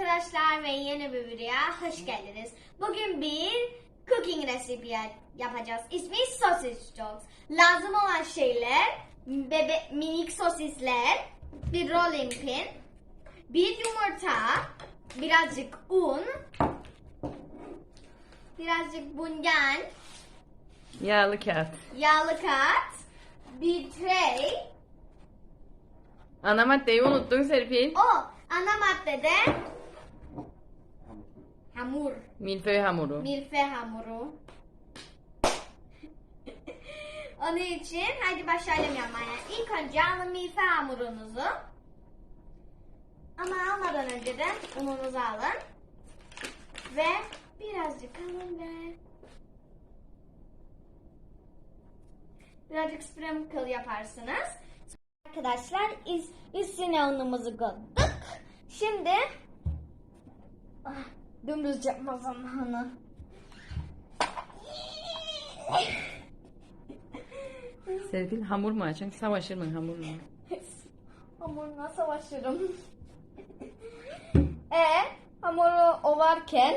arkadaşlar ve yeni bir videoya hoş geldiniz. Bugün bir cooking recipe ya- yapacağız. İsmi sausage dogs. Lazım olan şeyler bebe minik sosisler, bir rolling pin, bir yumurta, birazcık un, birazcık bungan, Yağlı kağıt. yağlı kağıt, bir tray, Ana maddeyi unuttun Serpil. o ana maddede hamur. Milföy hamuru. Milfe hamuru. Onun için hadi başlayalım yapmaya. İlk önce alın milfe hamurunuzu. Ama almadan önce de ununuzu alın. Ve birazcık alın ve birazcık sprinkle yaparsınız. Arkadaşlar üst, üstüne unumuzu koyduk. Şimdi ah, dümdüz yapma zamanı. Serpil hamur mu açın? Savaşır mı hamur mu? Hamuruna savaşırım. e hamuru ovarken,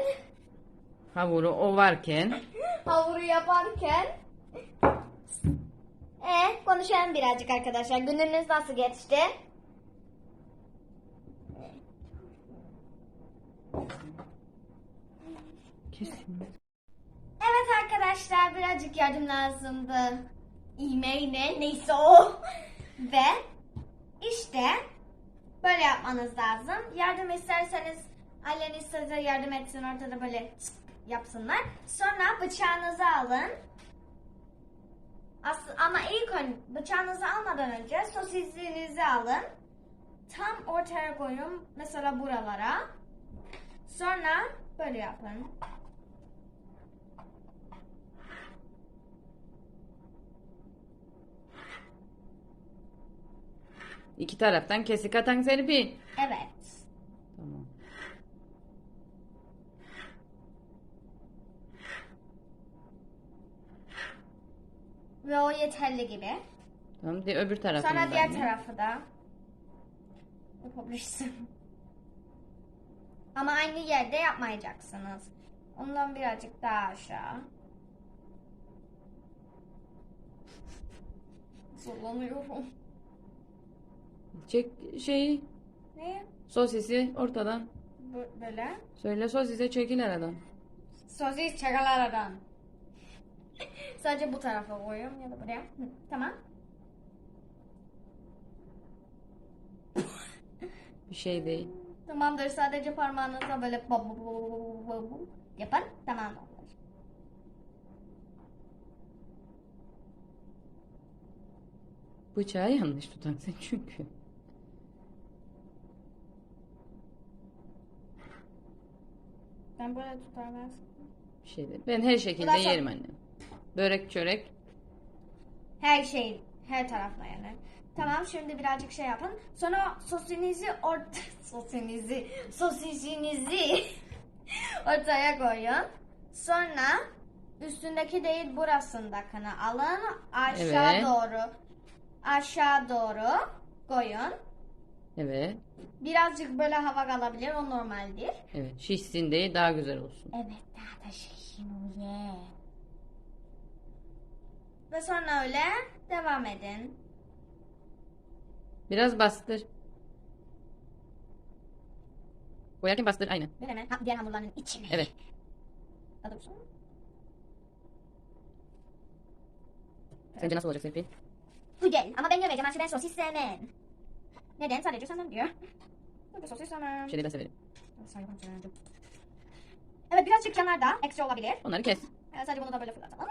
Hamuru o varken hamuru yaparken e konuşalım birazcık arkadaşlar. Gününüz nasıl geçti? Kesin. Evet arkadaşlar birazcık yardım lazımdı. Ne? Neyse o. Ve işte böyle yapmanız lazım. Yardım isterseniz aileniz size yardım etsin ortada böyle yapsınlar. Sonra bıçağınızı alın. As- ama ilk önce bıçağınızı almadan önce sosisinizi alın. Tam ortaya koyun. Mesela buralara. Sonra böyle yapın. İki taraftan kesik atan Serpil. Evet. Tamam. Ve o yeterli gibi. Tamam di- öbür taraftan. Sonra da diğer aynı. tarafı da yapabilirsin. Ama aynı yerde yapmayacaksınız. Ondan birazcık daha aşağı. Zorlanıyorum. Çek şeyi Ne? sosisi ortadan. Bu- Böyle. Söyle sosise çekil aradan. Sosis çakalalardan. Sadece bu tarafa koyuyorum ya da buraya. Hı, tamam. Bir şey değil. Tamamdır. Sadece parmağınızla böyle bu- bu- bu- bu- bu- bu yapın. Tamamdır. Bıçağı yanlış tutan sen çünkü. Ben böyle tutarmaz. Bir şey değil. Ben her şekilde Ulan sen- yerim annem. Börek çörek. Her şey, her tarafla yani. Tamam şimdi birazcık şey yapın. Sonra sosinizi ort sosinizi sosisinizi ortaya koyun. Sonra üstündeki değil burasındakini alın. Aşağı Evet. doğru aşağı doğru koyun. Evet. Birazcık böyle hava kalabilir o normaldir. Evet. Şişsin diye daha güzel olsun. Evet daha da şişin oluyor. Ve sonra öyle devam edin. Biraz bastır. Koyarken bastır aynı. Böyle mi? Ha, diğer hamurların içine. Evet. Daha doğrusu. Sence nasıl olacak Serpil? Güzel ama ben yemeyeceğim. Ben sosis sevmem. Neden? Sadece senden diyor. Ben de sosis sevmem. Bir şey de severim. Evet birazcık kenarda ekstra olabilir. Onları kes. Evet, sadece bunu da böyle fırlatalım.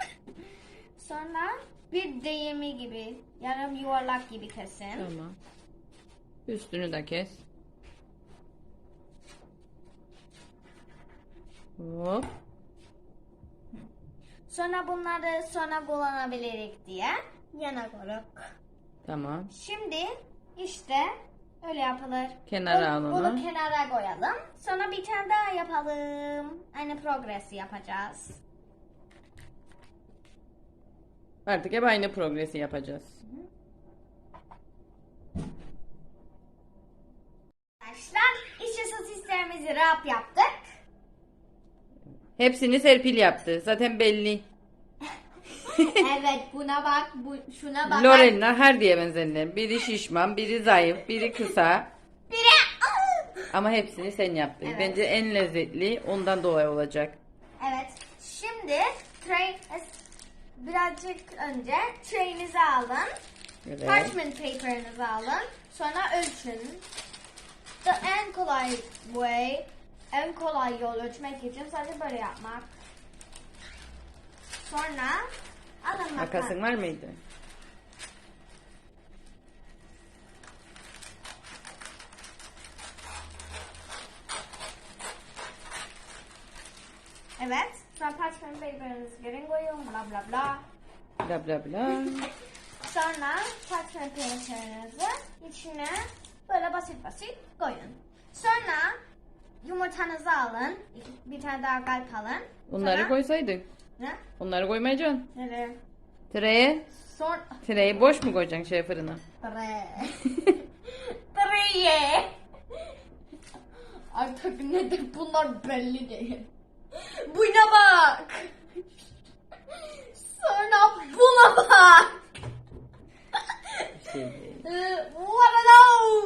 Sonra bir değimi gibi, yarım yuvarlak gibi kesin. Tamam. Üstünü de kes. Hop. Sonra bunları sonra kullanabiliriz diye yana koyduk. Tamam. Şimdi işte öyle yapılır. Kenara Bunu- al onu. Bunu kenara koyalım. Sonra bir tane daha yapalım. Aynı progresi yapacağız. Artık hep aynı progresi yapacağız. Arkadaşlar İşte sosislerimizi rap yaptık. Hepsini Serpil yaptı. Zaten belli. Evet buna bak, bu, şuna bak. Lorena her diye benzerler. Biri şişman, biri zayıf, biri kısa. Biri... Ama hepsini sen yaptın. Evet. Bence en lezzetli ondan dolayı olacak. Evet. Şimdi tray birazcık önce tray'inizi alın. Evet. Parchment paper'ınızı alın. Sonra ölçün. The en kolay way, en kolay yol ölçmek için sadece böyle yapmak. Sonra alın Makasın var mıydı? Evet. Sonra parchment paper'ınızı geri koyun. Bla bla bla. Bla bla bla. Sonra parchment paper'ınızı içine böyle basit basit koyun. Sonra yumurtanızı alın. Bir tane daha kalp alın. Onları Sonra- koysaydın. Ne? Onları koymayacaksın. Nereye? Treye, Sonra... treyi boş mu koyacaksın şey fırına? Tre. Treye. Artık nedir bunlar belli değil. Buna bak. Sonra buna bak. Şey What are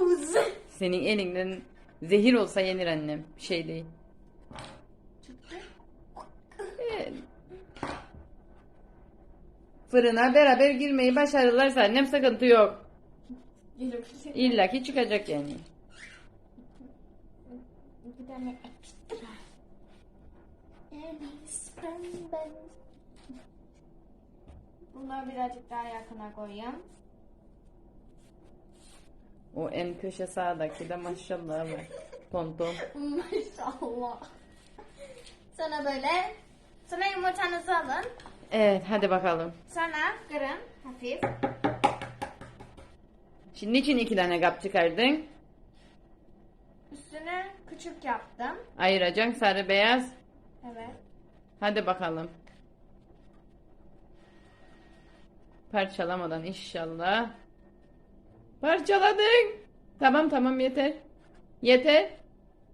those? Senin elinden zehir olsa yenir annem. Bir şey değil. Evet. Fırına beraber girmeyi başarırlarsa annem sıkıntı yok. İlla ki çıkacak yani. Bir tane ekstra. Elvis ben. Bunları birazcık daha yakına koyayım. O en köşe sağdaki de maşallah var. Tonton. Maşallah. Sonra böyle. Sonra yumurtanızı alın. Evet hadi bakalım. Sonra kırın hafif. Şimdi için iki tane kap çıkardın? Üstünü küçük yaptım. Ayıracaksın sarı beyaz. Evet. Hadi bakalım. Parçalamadan inşallah. Parçaladın. Tamam tamam yeter. Yeter.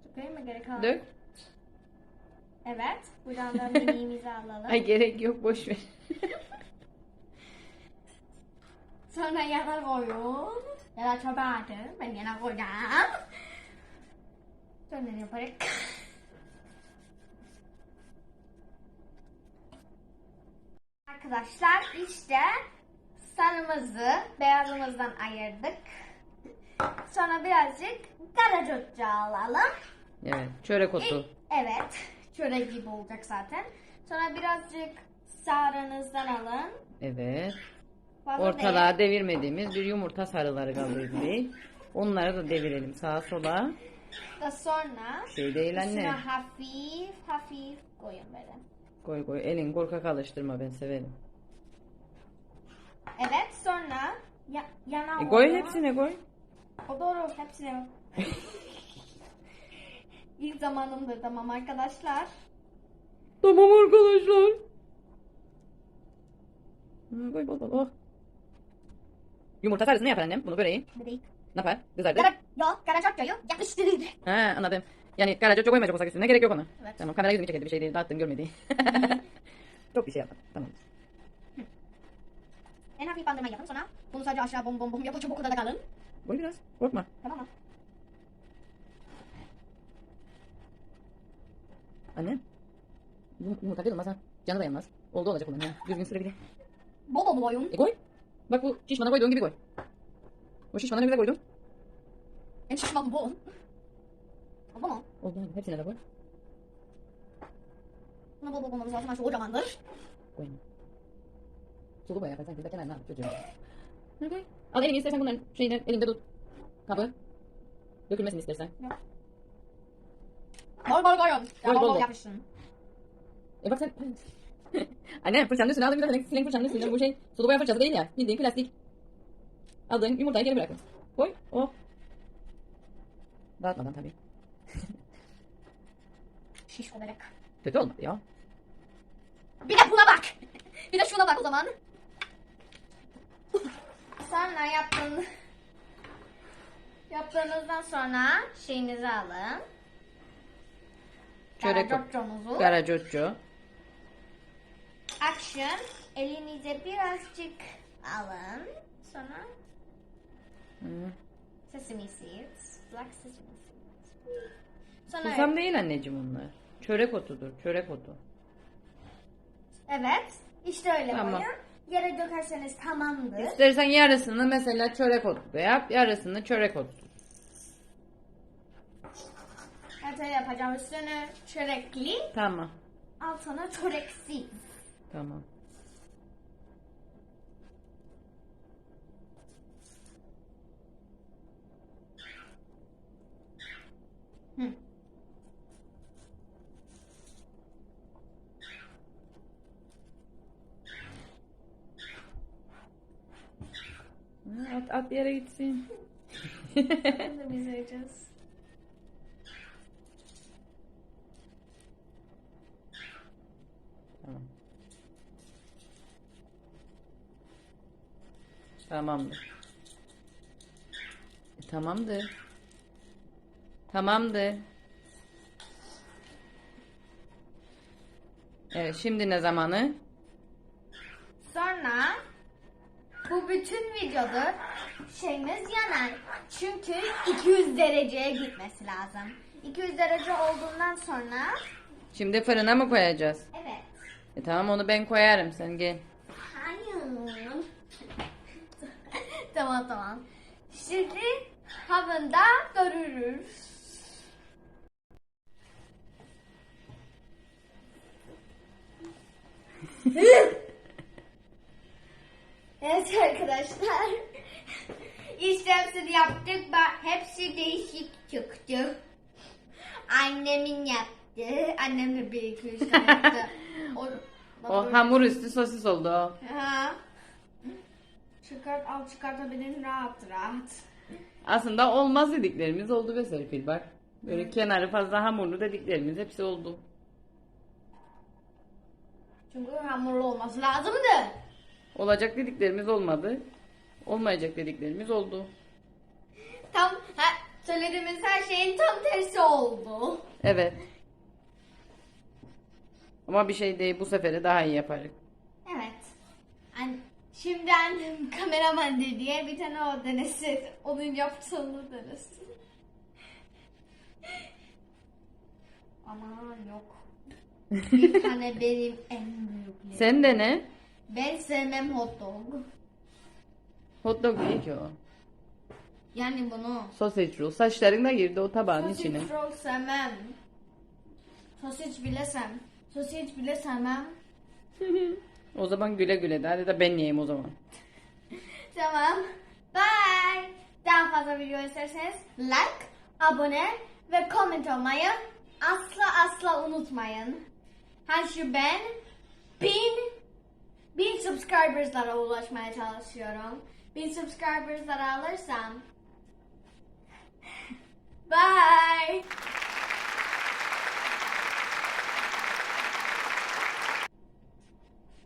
Dökeyim mi gerek kaldı? Dök. Evet. Buradan da miniğimizi alalım. Ay gerek yok boş ver. Sonra yana koyun. Ya da çöpe atın. Ben yana koyacağım. Sonra yaparak. Arkadaşlar işte sarımızı beyazımızdan ayırdık. Sonra birazcık karaca alalım. evet çörek otu. Evet. Çörek gibi olacak zaten. Sonra birazcık sarınızdan alın. Evet. Fazla değil. Ortalığa devirmediğimiz bir yumurta sarıları kalıyor bir. Onları da devirelim sağa sola. Da sonra Şey değil anne. üstüne hafif hafif koyun böyle. Koy koy elin korkak alıştırma ben severim. Evet sonra ya, yana E, koy hepsine koy. O doğru hepsine. İlk zamanımdır tamam arkadaşlar. Tamam arkadaşlar. Yumurta sarısı ne yapar annem? Bunu böreği. Bebek. Ne yapar? Kızardır. Kara, yok kara çok koyu yapıştırır. Ha anladım. Yani karaca çok koymayacak olsak üstüne gerek yok ona. Evet. Tamam kamera yüzümü çekildi bir şey değil. Dağıttım görmedi. çok bir şey yapmadım. Tamam. En hafif bandırma yapın sonra bunu sadece aşağı bom bom bom yapın çabuk odada kalın. Koy biraz. Korkma. Tamam mı? Anne. Yum- Yumurta kırılmaz ha. Canı dayanmaz. Oldu olacak onun ya. Düzgün sürebilir. Bol mu koyun? E koy. Bak bu şişmana koyduğun gibi koy. O şişmana ne güzel koydun. En şişman bol. Oldu mu? Oldu abi. Hepsine de koy. Buna bol bol olmamız lazım. Ben şu kocamandır. Koyma. Sulu boya yaparsan kızda kenarına al çocuğum. Ne koy? Al elini istersen bunların şeyini elinde tut. Kabı. Dökülmesin istersen. Bol bol koyun. Bol, Ya bol yapışsın. E bak sen... Anne fırçanın üstüne aldın bir de silen fırçanın üstüne. Bu şey sulu boya fırçası değil ya. Bildiğin plastik. Aldın yumurtayı geri bırakın. Koy. Oh. Dağıtmadan tabii. Şiş olarak. Kötü olmadı ya. Bir de buna bak. Bir de şuna bak o zaman. Sonra yaptın. Yaptığınızdan sonra şeyinizi alın. Çörek Garacocco'nuzu. Garacocco. Action. Elinize birazcık alın. Sonra Hı. sesame seeds. Black sesame seeds. Sonra Susam değil anneciğim onlar. Çörek otudur. Çörek otu. evet. işte öyle Tamam. koyun. Yere dökerseniz tamamdır. İstersen yarısını mesela çörek otu da yap. Yarısını çörek otu. Öyle yapacağım. Üstünü çörekli. Tamam. Altına çöreksiz. Tamam. Hı. Hı, At, at bir yere gitsin. Bunu biz yiyeceğiz. Tamamdır. E, tamamdır. Tamamdır. Evet şimdi ne zamanı? Sonra bu bütün videoda şeyimiz yanar. Çünkü 200 dereceye gitmesi lazım. 200 derece olduğundan sonra Şimdi fırına mı koyacağız? evet. E tamam onu ben koyarım sen gel. Hayır. Tamam tamam. Şimdi havında görürüz. evet arkadaşlar. İşte hepsini yaptık. Hepsi değişik çıktı. Annemin yaptı. Annem de bir iki üç tane yaptı. O, O hamur üstü sosis oldu. Ha. Çıkart al çıkartabilirsin rahat rahat. Aslında olmaz dediklerimiz oldu be Serpil bak. Böyle kenarı fazla hamurlu dediklerimiz hepsi oldu. Çünkü hamurlu olması lazımdı. Olacak dediklerimiz olmadı. Olmayacak dediklerimiz oldu. Tam ha, söylediğimiz her şeyin tam tersi oldu. Evet. Ama bir şey değil bu seferi daha iyi yaparız. Evet. An şimdi annem kameraman diye bir tane o denesin. Onun yaptığını denesin. Aman yok. Bir tane benim en büyüklerim. Sen de ne? Ben sevmem hot dog. Hot dog değil ki o. Yani bunu. Sausage roll. Saçların da girdi o tabağın içine. Sausage roll sevmem. Sausage bile sevmem. Sausage bile sevmem. o zaman güle güle de. Hadi de ben yiyeyim o zaman. Tamam. Bye. Daha fazla video isterseniz like, abone ve comment olmayı asla asla unutmayın. Her şey ben bin bin subscribers'lara ulaşmaya çalışıyorum. Bin subscribers'lara alırsam Bye.